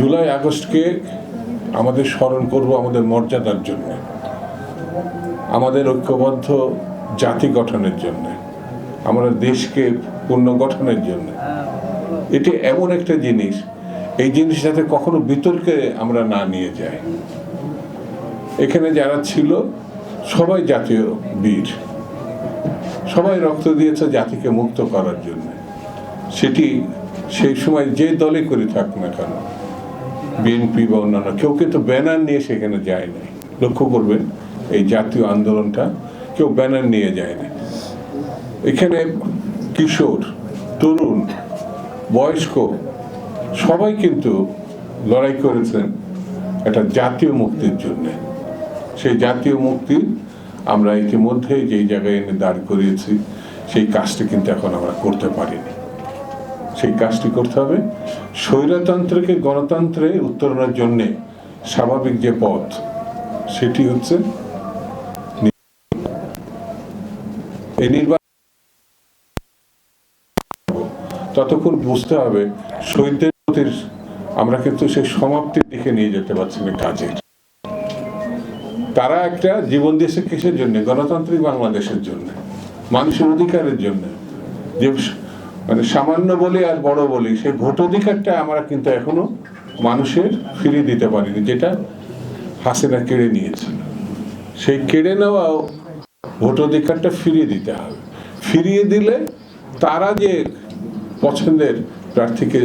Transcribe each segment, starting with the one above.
জুলাই আগস্টকে আমাদের স্মরণ করব আমাদের মর্যাদার জন্য, আমাদের ঐক্যবদ্ধ জাতি গঠনের জন্য আমাদের দেশকে পুনর্গঠনের জন্য। এটি এমন একটা জিনিস, এই জিনিস যাতে কখনো বিতর্কে আমরা না নিয়ে যাই। এখানে যারা ছিল, সবাই জাতীয় বীর। সবাই রক্ত দিয়েছে জাতিকে মুক্ত করার জন্য। সেটি সেই সময় যে দলে করে থাক না কেন বিএনপি বা অন্যান্য কেউ কিন্তু ব্যানার নিয়ে সেখানে যায় নাই। লক্ষ্য করবেন, এই জাতীয় আন্দোলনটা কেউ ব্যানার নিয়ে যায় না এখানে কিশোর, তরুণ, বয়স্ক সবাই কিন্তু লড়াই করেছেন একটা জাতীয় মুক্তির জন্য। সেই জাতীয় মুক্তি আমরা ইতিমধ্যে যেই জায়গায় এনে দাঁড় করিয়েছি, সেই কাজটি কিন্তু এখন আমরা করতে পারিনি। সেই কাজটি করতে হবে। স্বৈরতন্ত্রকে গণতন্ত্রে উত্তরণের জন্যে স্বাভাবিক যে পথ, সেটি হচ্ছে এই নির্বাচন ততক্ষণ বুঝতে হবে, শহীদদের প্রতি আমরা কিন্তু সেই সমাপ্তির দিকে নিয়ে যেতে পারছি না কাজের। তারা একটা জীবন দিয়েছে কিসের জন্য? গণতান্ত্রিক বাংলাদেশের জন্য, মানুষের অধিকারের জন্য। যে মানে সামান্য বলি আর বড় বলি, সেই ভোট অধিকারটা আমরা কিন্তু এখনও মানুষের ফিরিয়ে দিতে পারিনি, যেটা হাসিনা কেড়ে নিয়েছিল। সেই কেড়ে নেওয়াও ভোট অধিকারটা ফিরিয়ে দিতে হবে। ফিরিয়ে দিলে তারা যে পছন্দের প্রার্থীকে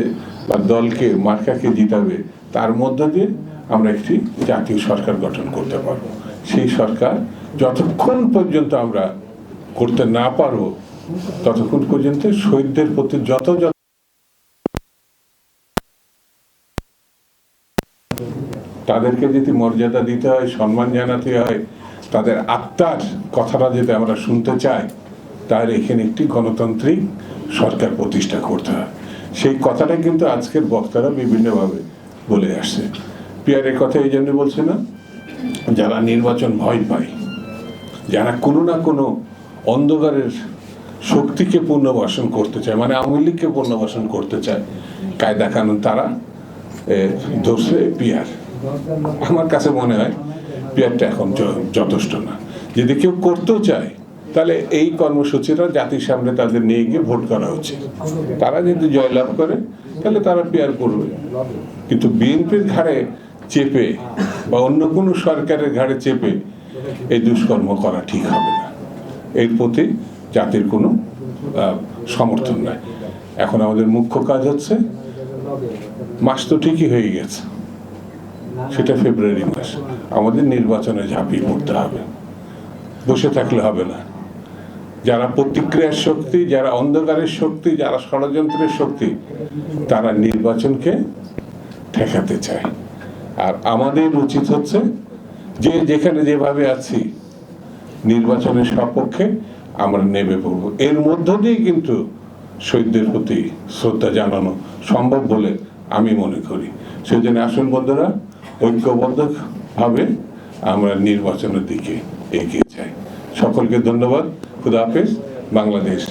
বা দলকে, মার্কাকে জিতাবে, তার মধ্য দিয়ে আমরা একটি জাতীয় সরকার গঠন করতে পারব। সেই সরকার যতক্ষণ পর্যন্ত আমরা করতে না পারব ততক্ষণ পর্যন্ত শহীদদের প্রতি যত যত তাদেরকে যদি মর্যাদা দিতে হয়, সম্মান জানাতে হয়, তাদের আত্মার কথাটা যদি আমরা শুনতে চাই, তাহলে এখানে একটি গণতান্ত্রিক সরকার প্রতিষ্ঠা করতে হয়। সেই কথাটা কিন্তু আজকের বক্তারা বিভিন্নভাবে বলে আসছে। পিয়ারের কথা এই জন্য বলছে না, যারা নির্বাচন ভয় পায়, যারা কোনো না কোনো অন্ধকারের শক্তিকে পুনর্বাসন করতে চায় মানে আওয়ামী লীগকে পুনর্বাসন করতে চায়। কায়দা কানুন তারা ধরছে পিয়ার আমার কাছে মনে হয় পিয়ারটা এখন যথেষ্ট না। যদি কেউ করতেও চায়, তাহলে এই কর্মসূচিটা জাতির সামনে তাদের নিয়ে গিয়ে ভোট করা উচিত। তারা যদি জয়লাভ করে, তাহলে তারা পিয়ার করবে। কিন্তু বিএনপির ঘাড়ে চেপে বা অন্য কোনো সরকারের ঘাড়ে চেপে এই দুষ্কর্ম করা ঠিক হবে না। এর প্রতি জাতির কোনো সমর্থন নাই। এখন আমাদের মুখ্য কাজ হচ্ছে, মাস তো ঠিকই হয়ে গেছে। সেটা ফেব্রুয়ারি মাস। আমাদের নির্বাচনে ঝাঁপিয়ে পড়তে হবে। বসে থাকলে হবে না। যারা প্রতিক্রিয়ার শক্তি, যারা অন্ধকারের শক্তি, যারা ষড়যন্ত্রের শক্তি, তারা নির্বাচনকে ঠেকাতে চায়। আর আমাদের উচিত হচ্ছে যে, যেখানে যেভাবে আছি, নির্বাচনের সপক্ষে আমরা নেমে পড়ব। এর মধ্য দিয়ে কিন্তু শহীদদের প্রতি শ্রদ্ধা জানানো সম্ভব বলে আমি মনে করি। সেই জন্য আসুন বন্ধুরা ঐক্যবদ্ধভাবে আমরা নির্বাচনের দিকে এগিয়ে যাই। সকলকে ধন্যবাদ। খুদা হাফেজ। বাংলাদেশ